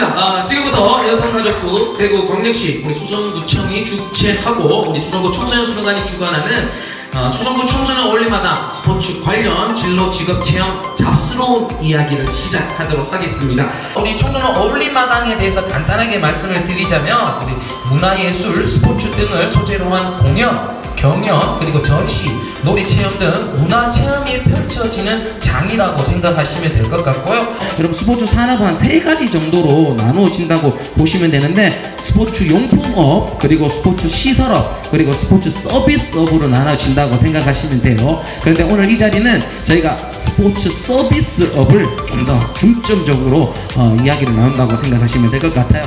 좋습니다. 아, 지금부터 여성가족부 대구 광역시 우리 수성구청이 주최하고 우리 수성구 청소년 수련관이 주관하는 어, 수성구 청소년 올림마당 스포츠 관련 진로 직업 체험 잡스러운 이야기를 시작하도록 하겠습니다. 우리 청소년 올림마당에 대해서 간단하게 말씀을 드리자면 우리 문화예술, 스포츠 등을 소재로 한 공연, 경연, 그리고 전시, 놀이 체험 등 문화 체험이 펼쳐지는 장이라고 생각하시면 될 것 같고요. 여러분 스포츠 산업은 한세 가지 정도로 나누어진다고 보시면 되는데 스포츠 용품업, 그리고 스포츠 시설업, 그리고 스포츠 서비스업으로 나눠진다고 생각하시면 돼요. 그런데 오늘 이 자리는 저희가 스포츠 서비스업을 좀 더 중점적으로 어, 이야기를 나눈다고 생각하시면 될 것 같아요.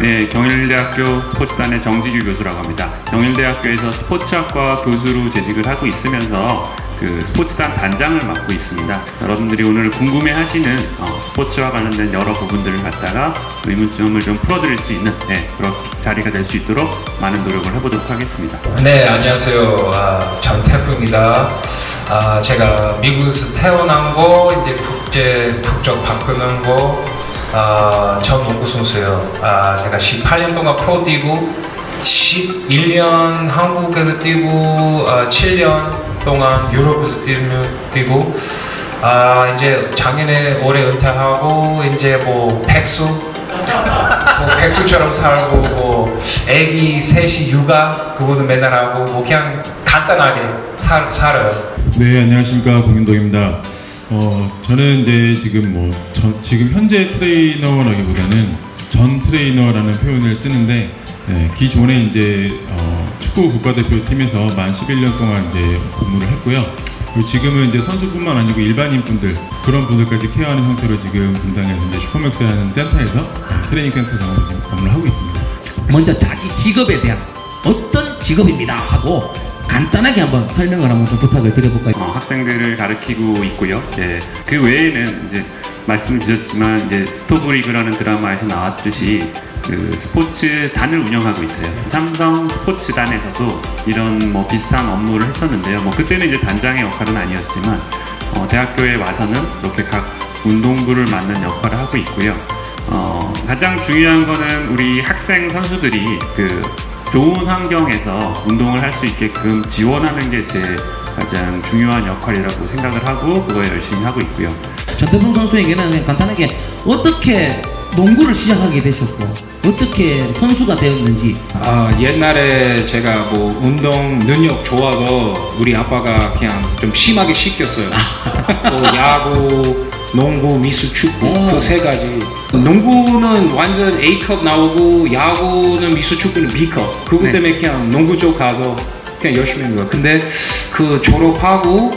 네, 경일대학교 스포츠단의 정지규 교수라고 합니다. 경일대학교에서 스포츠학과 교수로 재직을 하고 있으면서 그 스포츠단 단장을 맡고 있습니다. 여러분들이 오늘 궁금해하시는 어, 스포츠와 관련된 여러 부분들을 갖다가 의문점을 좀 풀어드릴 수 있는 네, 그런 자리가 될 수 있도록 많은 노력을 해보도록 하겠습니다. 네, 안녕하세요. 아, 전태프입니다. 아, 제가 미국에서 태어난 거, 이제 국제 국적 바꾸는 거, 아, 전 농구 선수예요. 아, 제가 18년 동안 프로 뛰고, 11년 한국에서 뛰고, 아, 7년 동안 유럽에서 뛰고, 아, 이제 작년에 올해 은퇴하고, 이제 뭐, 백수, 뭐 백수처럼 살고 뭐 애기 셋이 육아 그거도 맨날 하고 뭐 그냥 간단하게 살, 살아요. 네, 안녕하십니까 공윤동입니다. 어, 저는 이제 지금 뭐 전- 지금 현재 트레이너라기보다는 전 트레이너라는 표현을 쓰는데 네, 기존에 이제 어, 축구 국가대표 팀에서 만 11년 동안 이제 근무를 했고요. 그리고 지금은 이제 선수뿐만 아니고 일반인 분들 그런 분들까지 케어하는 형태로 지금 분당에서 이제 슈퍼맥스라는 센터에서 트레이닝 센터 장으로 근무를 하고 있습니다. 먼저 자기 직업에 대한 어떤 직업입니다 하고 간단하게 한번 설명을 한번 좀 부탁을 드려볼까요? 어, 학생들을 가르치고 있고요. 예, 그 외에는 이제 말씀드렸지만 이제 스토브리그라는 드라마에서 나왔듯이 그 스포츠 단을 운영하고 있어요. 삼성 스포츠단에서도 이런 뭐 비슷한 업무를 했었는데요. 뭐 그때는 이제 단장의 역할은 아니었지만 어, 대학교에 와서는 이렇게 각 운동부를 맡는 역할을 하고 있고요. 어, 가장 중요한 거는 우리 학생 선수들이 그 좋은 환경에서 운동을 할 수 있게끔 지원하는 게 제 가장 중요한 역할이라고 생각을 하고 그거 열심히 하고 있고요. 전태풍 선수에게는 그냥 간단하게 어떻게 농구를 시작하게 되셨고 어떻게 선수가 되었는지 아, 옛날에 제가 뭐 운동 능력 좋아서 우리 아빠가 그냥 좀 심하게 시켰어요. 뭐 야구, 농구, 미수, 축구 오. 그세 가지. 농구는 완전 A컵 나오고 야구는 미수, 축구는 B컵. 그것 네. 때문에 그냥 농구 쪽 가서 그냥 열심히 한 거예요. 근데 그 졸업하고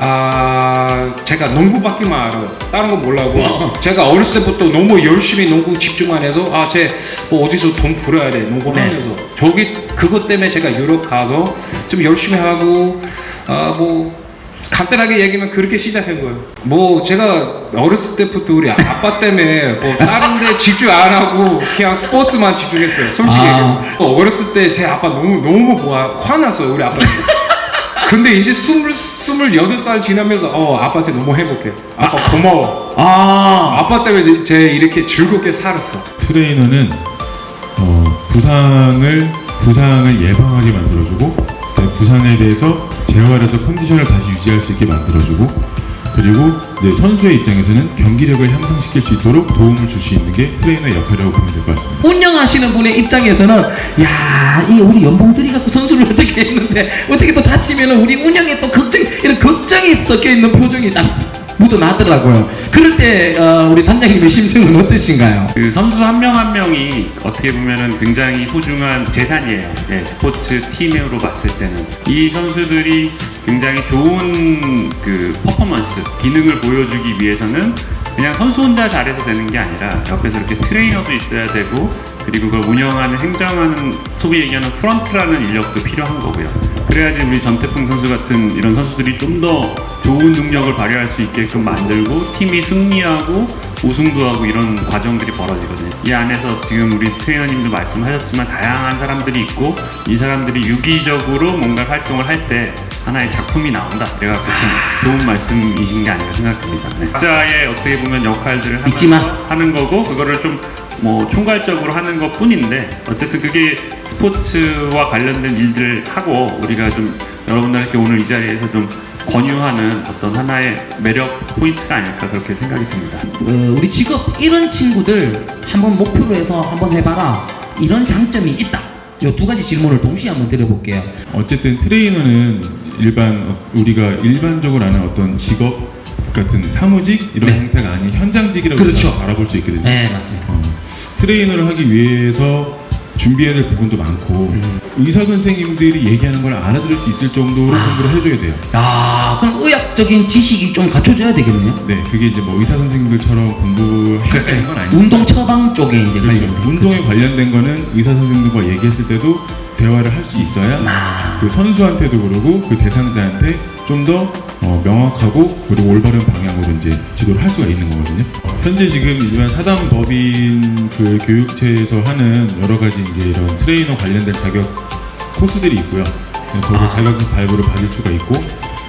아 제가 농구밖에만 알아요. 다른 건 몰라고. 와. 제가 어렸을 때부터 너무 열심히 농구 집중만 해서 아쟤 뭐 어디서 돈 벌어야 돼 농구 네. 하면서 저기 그것 때문에 제가 유럽 가서 좀 열심히 하고 아뭐 간단하게 얘기하면 그렇게 시작한 거예요. 뭐 제가 어렸을 때부터 우리 아빠 때문에 뭐 다른 데 집중 안 하고 그냥 스포츠만 집중했어요. 솔직히 아. 어, 어렸을 때 제 아빠 너무 너무 뭐 화났어요 우리 아빠. 근데 이제 스물 스물여덟 살 지나면서 어 아빠한테 너무 행복해. 아빠 고마워. 아 아빠 때문에 제- 제 이렇게 즐겁게 살았어. 트레이너는 어, 부상을 부상을 예방하게 만들어주고 그다음에 부상에 대해서 재활해서 컨디션을 다시 유지할 수 있게 만들어주고 그리고 이제 선수의 입장에서는 경기력을 향상시킬 수 있도록 도움을 줄 수 있는 게 트레이너의 역할이라고 보면 될 것 같습니다. 운영하시는 분의 입장에서는 야, 이 우리 연봉 들이 갖고 선수를 어떻게 했는데 어떻게 또 다치면은 우리 운영에 또 걱정 이런 걱정이 섞여 있는 표정이 딱 묻어나더라고요. 그럴 때 어, 우리 단장님의 심정은 어떠신가요? 그 선수 한 명 한 명이 어떻게 보면은 굉장히 소중한 재산이에요. 예, 스포츠 팀으로 봤을 때는 이 선수들이 굉장히 좋은 그 퍼포먼스, 기능을 보여주기 위해서는 그냥 선수 혼자 잘해서 되는 게 아니라 옆에서 이렇게 트레이너도 있어야 되고 그리고 그걸 운영하는 행정하는 소위 얘기하는 프런트라는 인력도 필요한 거고요. 그래야지 우리 전태풍 선수 같은 이런 선수들이 좀더 좋은 능력을 발휘할 수 있게끔 만들고 팀이 승리하고 우승도 하고 이런 과정들이 벌어지거든요. 이 안에서 지금 우리 트레이너님도 말씀하셨지만 다양한 사람들이 있고 이 사람들이 유기적으로 뭔가 활동을 할 때 하나의 작품이 나온다. 제가 참 좋은 말씀이신 게 아닌가 생각합니다. 네. 각자의 어떻게 보면 역할들을. 하면서 하는 거고 그거를 좀 뭐 총괄적으로 하는 것 뿐인데 어쨌든 그게 스포츠와 관련된 일들을 하고 우리가 좀 여러분들께 오늘 이 자리에서 좀 권유하는 어떤 하나의 매력 포인트가 아닐까 그렇게 생각이 듭니다. 어, 우리 직업 이런 친구들 한번 목표로 해서 한번 해봐라. 이런 장점이 있다. 요두 가지 질문을 동시에 한번 드려볼게요. 어쨌든 트레이너는 일반 어, 우리가 일반적으로 아는 어떤 직업 같은 사무직 이런 네. 형태가 아닌 현장직이라고 그렇죠. 다 알아볼 수 있거든요. 네, 맞습니다. 어, 트레이너를 하기 위해서 준비해야 될 부분도 많고 음. 의사 선생님들이 얘기하는 걸 알아들을 수 있을 정도로 아. 공부를 해줘야 돼요. 야, 그럼 의학적인 지식이 좀 갖춰져야 되겠네요. 네, 그게 이제 뭐 의사 선생님들처럼 공부해야 되는 건 아니고 운동 처방 쪽에 이제 그렇죠. 관련된. 운동에 관련된 거는 의사 선생님들과 얘기했을 때도 대화를 할 수 있어야 아, 그 선수한테도 그러고 그 대상자한테 좀더 어, 명확하고 그리고 올바른 방향으로 이제 지도를 할 수가 있는 거거든요. 어, 현재 지금 일반 사단 법인 그 교육체에서 하는 여러 가지 이제 이런 트레이너 관련된 자격 코스들이 있고요. 거기 아. 자격증 발부를 받을 수가 있고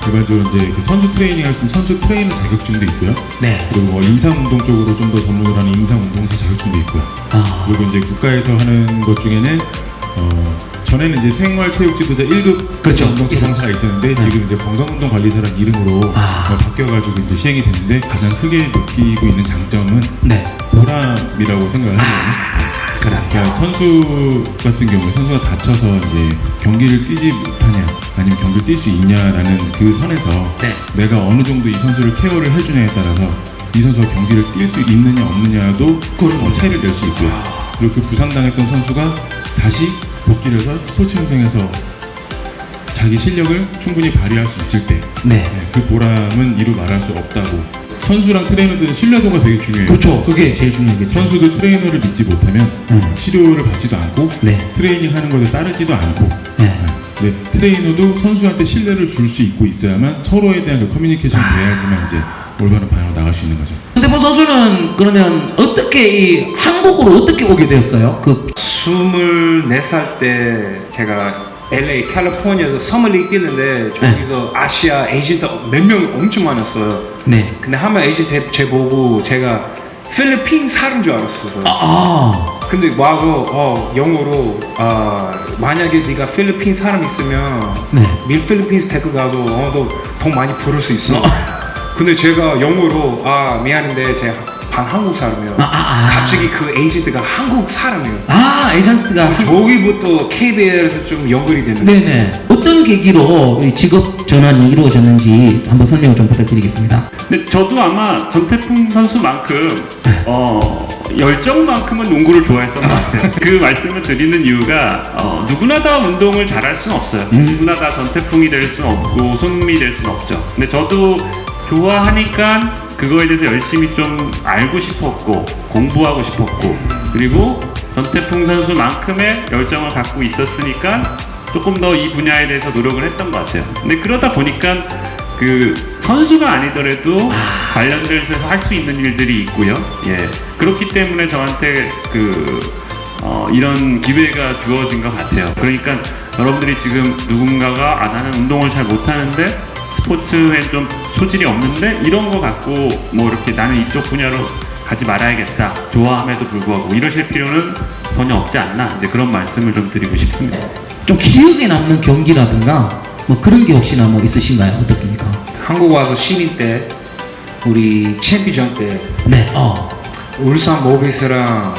일반적으로 이제 그 선수 트레이닝 할 수 있는 선수 트레이너 자격증도 있고요. 네. 그리고 뭐 인상운동 쪽으로 좀 더 전문을 하는 인상운동사 자격증도 있고요. 아, 그리고 이제 국가에서 하는 것 중에는 어, 전에는 이제 생활체육지도자 1급 그렇죠. 운동처방사가 있었는데 네. 지금 이제 건강운동관리사라는 이름으로 아. 어, 바뀌어가지고 이제 시행이 됐는데 가장 크게 느끼고 있는 장점은 네. 보람이라고 생각을 하거든요. 그러니까 선수 같은 경우에 선수가 다쳐서 이제 경기를 뛰지 못하냐 아니면 경기를 뛸 수 있냐라는 그 선에서 네. 내가 어느 정도 이 선수를 케어를 해주냐에 따라서 이 선수가 경기를 뛸 수 있느냐 없느냐도 어, 차이를 낼 수 있고요. 그리고 그 부상당했던 선수가 다시 복귀를 해서 스포츠 현장에서 자기 실력을 충분히 발휘할 수 있을 때, 네. 네, 그 보람은 이루 말할 수 없다고. 선수랑 트레이너들은 신뢰도가 되게 중요해요. 그렇죠. 그게 제일 중요하겠죠. 선수도 트레이너를 믿지 못하면 음. 치료를 받지도 않고 네. 트레이닝 하는 것을 따르지도 않고 네. 네, 트레이너도 선수한테 신뢰를 줄 수 있고 있어야만 서로에 대한 그 커뮤니케이션이 돼야지만 이제 올바른 방향으로 나갈 수 있는 거죠. 근데뭐 선수는 그러면 어떻게 이 한국으로 어떻게 오게 되었어요? 그 24살 때 제가 LA, 캘리포니아에서 서머리그 뛰는데 저기서 아시아 에이전트 몇명 엄청 많았어요. 네. 근데 한번 에이전트 제 보고 제가 필리핀 사람 줄 알았어요. 아, 아. 근데 와서 어, 영어로 아, 만약에 네가 필리핀 사람 있으면 네. 밀 필리핀 데리고 가도 어, 너돈 많이 벌을 수 있어. 근데 제가 영어로 아 미안한데 제가 반 한국 사람이에요. 아, 아, 아. 갑자기 그 에이전트가 한국 사람이에요. 아, 에이전트가 저기부터 KBL에서 좀 연결이 됐는데 네네. 어떤 계기로 이 직업 전환이 이루어졌는지 한번 설명을 좀 부탁드리겠습니다. 근데 저도 아마 전태풍 선수만큼 어, 열정만큼은 농구를 좋아했던 것 같아요. 그 말씀을 드리는 이유가 어, 누구나 다 운동을 잘할 수는 없어요. 음. 누구나 다 전태풍이 될 수는 없고 손흥민이 될 수는 없죠. 근데 저도 좋아하니까 그거에 대해서 열심히 좀 알고 싶었고 공부하고 싶었고 그리고 전태풍 선수만큼의 열정을 갖고 있었으니까 조금 더 이 분야에 대해서 노력을 했던 것 같아요. 근데 그러다 보니까 그 선수가 아니더라도 관련돼서 할 수 있는 일들이 있고요. 예. 그렇기 때문에 저한테 그 어, 이런 기회가 주어진 것 같아요. 그러니까 여러분들이 지금 누군가가 아 나는 운동을 잘 못하는데 스포츠에 좀 소질이 없는데 이런 거 갖고 뭐 이렇게 나는 이쪽 분야로 가지 말아야겠다. 좋아함에도 불구하고 이러실 필요는 전혀 없지 않나. 이제 그런 말씀을 좀 드리고 싶습니다. 좀 기억에 남는 경기라든가 뭐 그런 게 혹시나 뭐 있으신가요? 어떻습니까? 한국 와서 신인 때 우리 챔피전 때 네. 어. 울산 모비스랑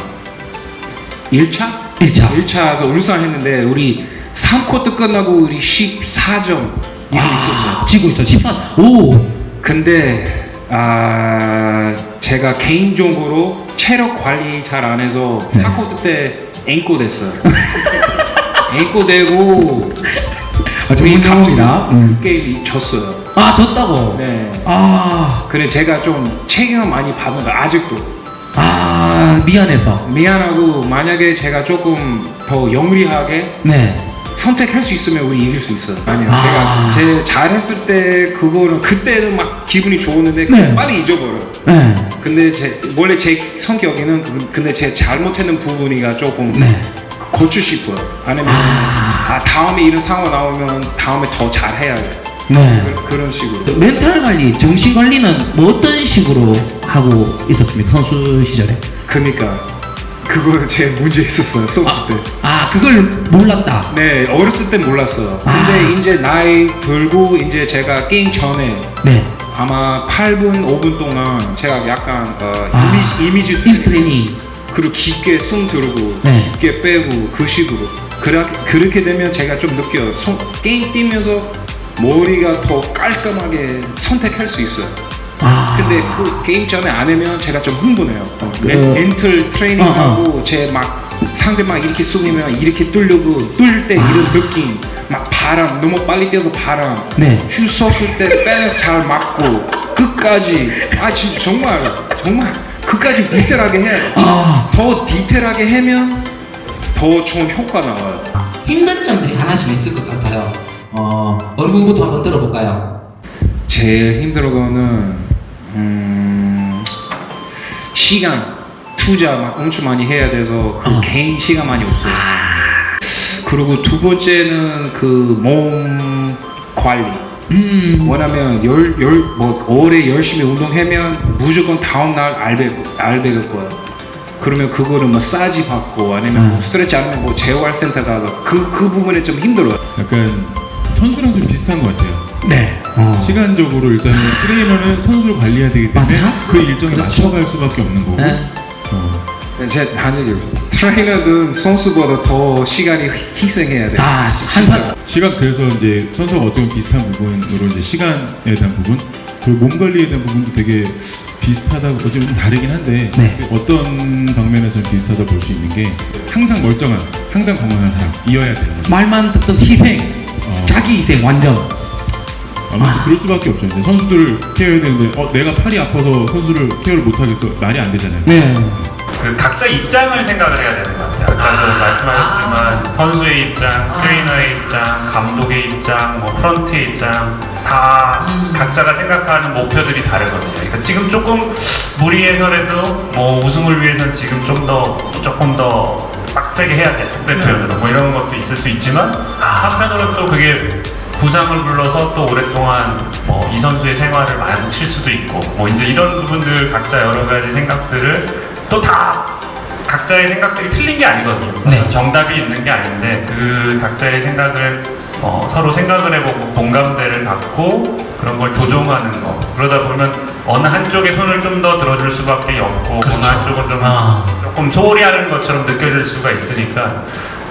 1차? 1차. 1차에서 울산 했는데 우리 3쿼터 끝나고 우리 14점 이거 있었어요. 지고 있어. 14. 오. 근데 아 제가 개인적으로 체력 관리 잘 안 해서 네. 4쿼터 때 앵꼬 됐어요. 앵꼬 되고 아, 전문 용어입니다. 음. 그 게임 졌어요. 아, 졌다고? 네. 아, 그래 제가 좀 책임을 많이 받는 거 아직도 아, 미안해서. 미안하고 만약에 제가 조금 더 영리하게 네. 선택할 수 있으면 우리 이길 수 있어요. 아니요. 아. 제가 제 잘했을 때 그거는 그때는 막 기분이 좋았는데 네. 빨리 잊어버려. 네. 근데 제 원래 제 성격에는 그- 근데 제 잘못했는 부분이가 조금 네. 고치고 싶어요. 아니면 아. 아 다음에 이런 상황 나오면 다음에 더 잘해야 돼. 네. 그, 그런 식으로. 그 멘탈 관리, 정신 관리는 뭐 어떤 식으로 하고 있었습니까? 선수 시절에. 그러니까 그거 제 문제 있었어요 수업 때. 아, 그걸 몰랐다. 네 어렸을 땐 몰랐어요. 근데 아. 이제 나이 들고 이제 제가 게임 전에 네. 아마 8분 5분 동안 제가 약간 어, 아. 이미지 이미지 일 트레이닝. 그리고 깊게 숨 들고 네. 깊게 빼고 그 식으로 그렇게, 그렇게 되면 제가 좀 느껴요 손, 게임 뛰면서 머리가 더 깔끔하게 선택할 수 있어요 아. 근데 그 게임 전에 안 하면 제가 좀 흥분해요 어, 그- 멘- 멘틀 트레이닝하고 어, 제막 상대 막 이렇게 쏘면 이렇게 뚫려고 뚫을 때 이런 느낌 막 바람 너무 빨리 뛰어서 바람 아. 네. 슛 쐈을 때 밸런스 잘 맞고 끝까지 아 진짜 정말 정말 끝까지 디테일하게 해. 아. 더 디테일하게 하면 더 좋은 효과 나와요. 힘든 점들이 하나씩 있을 것 같아요. 어, 분부터 한번 들어볼까요? 제일 힘든 거는 음, 시간 투자 막 엄청 많이 해야 돼서 그 어. 개인 시간 많이 없어요. 그리고 두 번째는 그 몸 관리. 음. 뭐냐면 열, 열, 뭐 오래 열심히 운동하면 무조건 다음 날 알배 알배일 거야. 그러면 그거를 뭐 싸지 받고 아니면 뭐 음. 스트레치 아니면 뭐 재활센터 가서 그, 그 부분에 좀 힘들어요. 약간 선수랑 좀 비슷한 것 같아요. 네. 어. 시간적으로 일단은 트레이너는 선수를 관리해야 되기 때문에 맞아요. 그 일정에 그렇죠. 맞춰갈 수밖에 없는 거고 네. 어, 제 단일이 트레이너든 선수보다 더 시간이 희생해야 돼. 아, 한 번. 시간 그래서 이제 선수가 어떤 비슷한 부분으로 이제 시간에 대한 부분 그리고 몸 관리에 대한 부분도 되게 비슷하다고 어좀 다르긴 한데 네. 어떤 방면에서는 비슷하다 볼 수 있는 게 항상 멀쩡한 항상 건강한 사람이어야 되는 거죠. 말만 듣던 희생. 어. 자기 희생 완전. 아무튼 아. 그럴 수밖에 없죠. 이제 선수들을 케어해야 되는데 어 내가 팔이 아파서 선수를 케어를 못 하겠어 말이 안 되잖아요. 네. 그 각자 입장을 생각을 해야 되는 것 같아요. 아까도 말씀하셨지만 선수의 입장, 트레이너의 입장, 감독의 입장, 뭐 프런트의 입장 다 각자가 생각하는 목표들이 다르거든요. 그러니까 지금 조금 무리해서라도 뭐 우승을 위해서는 지금 좀 더 조금 더 빡세게 해야 돼. 국대표현으로 뭐 이런 것도 있을 수 있지만 한편으로 또 그게 부상을 불러서 또 오랫동안 뭐 이 선수의 생활을 망칠 수도 있고 뭐 이제 이런 부분들 각자 여러 가지 생각들을 또 다 각자의 생각들이 틀린 게 아니거든요. 네. 정답이 있는 게 아닌데 그 각자의 생각을 어, 서로 생각을 해보고 공감대를 갖고 그런 걸 조종하는 거 그러다 보면 어느 한쪽에 손을 좀 더 들어줄 수밖에 없고 어느 한쪽은 좀 아. 조금 소홀히 하는 것처럼 느껴질 수가 있으니까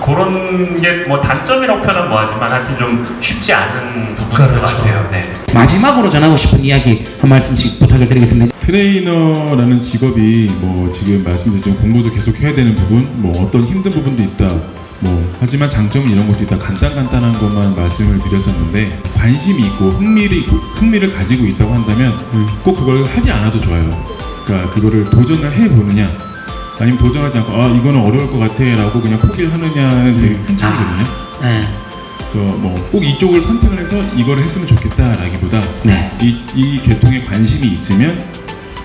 그런 게 뭐 단점이라고 표현은 뭐하지만 하여튼 좀 쉽지 않은 부분인 것 그렇죠. 같아요. 네. 마지막으로 전하고 싶은 이야기 한 말씀씩 부탁을 드리겠습니다. 트레이너라는 직업이 뭐 지금 말씀드린 공부도 계속 해야 되는 부분, 뭐 어떤 힘든 부분도 있다. 뭐 하지만 장점은 이런 것도 있다. 간단 간단한 것만 말씀을 드렸었는데 관심이 있고 흥미를 흥미를 가지고 있다고 한다면 꼭 그걸 하지 않아도 좋아요. 그러니까 그거를 도전을 해 보느냐, 아니면 도전하지 않고 아 이거는 어려울 것 같아라고 그냥 포기를 하느냐는 되게 큰 차이거든요. 네. 그래서 뭐꼭 이쪽을 선택을 해서 이거를 했으면 좋겠다라기보다 네. 이, 이 계통에 관심이 있으면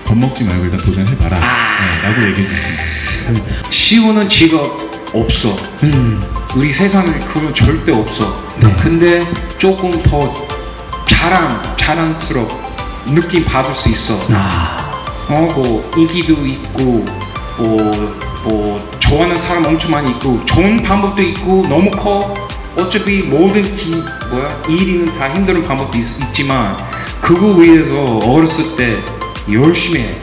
겁먹지 말고 일단 도전해봐라 아. 네, 라고 얘기해 주셨습니다 쉬우는 직업 없어. 음. 우리 세상에 그건 절대 없어. 네. 근데 조금 더 자랑, 자랑스러운 느낌 받을 수 있어. 아. 어, 뭐, 인기도 있고, 뭐, 뭐, 좋아하는 사람 엄청 많이 있고, 좋은 방법도 있고, 너무 커. 어차피 모든 기, 뭐야, 일이는 다 힘든 방법도 있, 있지만, 그거 위해서 어렸을 때 열심히 해.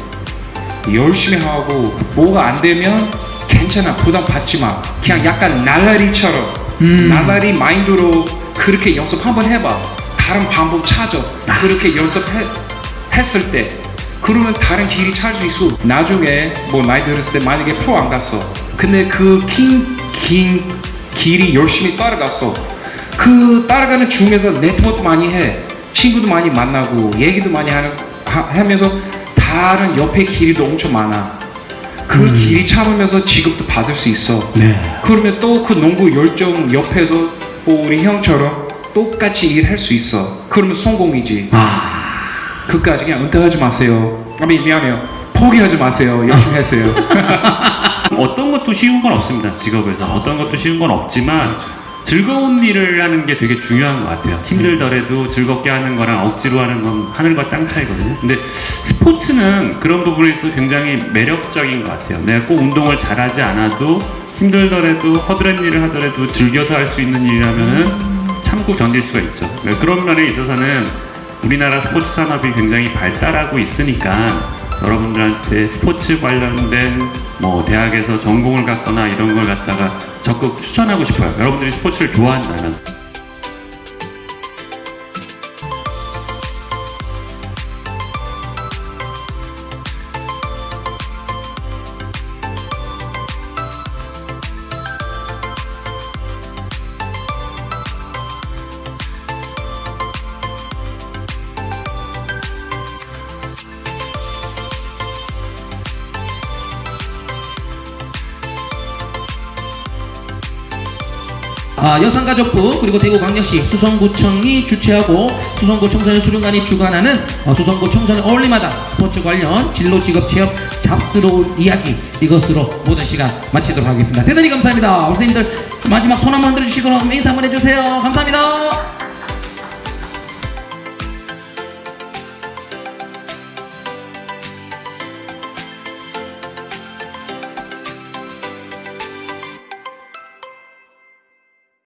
열심히 하고, 뭐가 안 되면 괜찮아. 부담 받지 마. 그냥 약간 날라리처럼, 음. 날라리 마인드로 그렇게 연습 한번 해봐. 다른 방법 찾아. 그렇게 연습해, 했을 때 그러면 다른 길이 찾을 수 있어. 나중에 뭐 나이 들었을 때 만약에 프로 안 갔어. 근데 그긴 긴 길이 열심히 따라갔어. 그 따라가는 중에서 네트워크 많이 해. 친구도 많이 만나고 얘기도 많이 하는, 하, 하면서 다른 옆에 길이도 엄청 많아. 그 길이 참으면서 직업도 받을 수 있어. 네. 그러면 또 그 농구 열정 옆에서 뭐 우리 형처럼 똑같이 일할 수 있어. 그러면 성공이지. 아. 그까지 그냥 은퇴하지 마세요. 아니 미안해요. 포기하지 마세요. 열심히 하세요. 어떤 것도 쉬운 건 없습니다. 직업에서 어떤 것도 쉬운 건 없지만 즐거운 일을 하는 게 되게 중요한 것 같아요. 힘들더라도 즐겁게 하는 거랑 억지로 하는 건 하늘과 땅 차이거든요. 근데 스포츠는 그런 부분에서 굉장히 매력적인 것 같아요. 내가 꼭 운동을 잘하지 않아도 힘들더라도 허드렛 일을 하더라도 즐겨서 할 수 있는 일이라면은 참고 견딜 수가 있죠. 네, 그런 면에 있어서는 우리나라 스포츠 산업이 굉장히 발달하고 있으니까 여러분들한테 스포츠 관련된 뭐 대학에서 전공을 갖거나 이런 걸 갖다가 적극 추천하고 싶어요. 여러분들이 스포츠를 좋아한다면. 아, 여성가족부 그리고 대구 광역시 수성구청이 주최하고 수성구 청소년 수련관이 주관하는 어, 수성구 청소년 어울리마다 스포츠 관련 진로 직업 체험 잡스러운 이야기 이것으로 모든 시간 마치도록 하겠습니다. 대단히 감사합니다. 선생님들 마지막 손 한번 흔들어 주시고 인사 한번 해주세요. 감사합니다.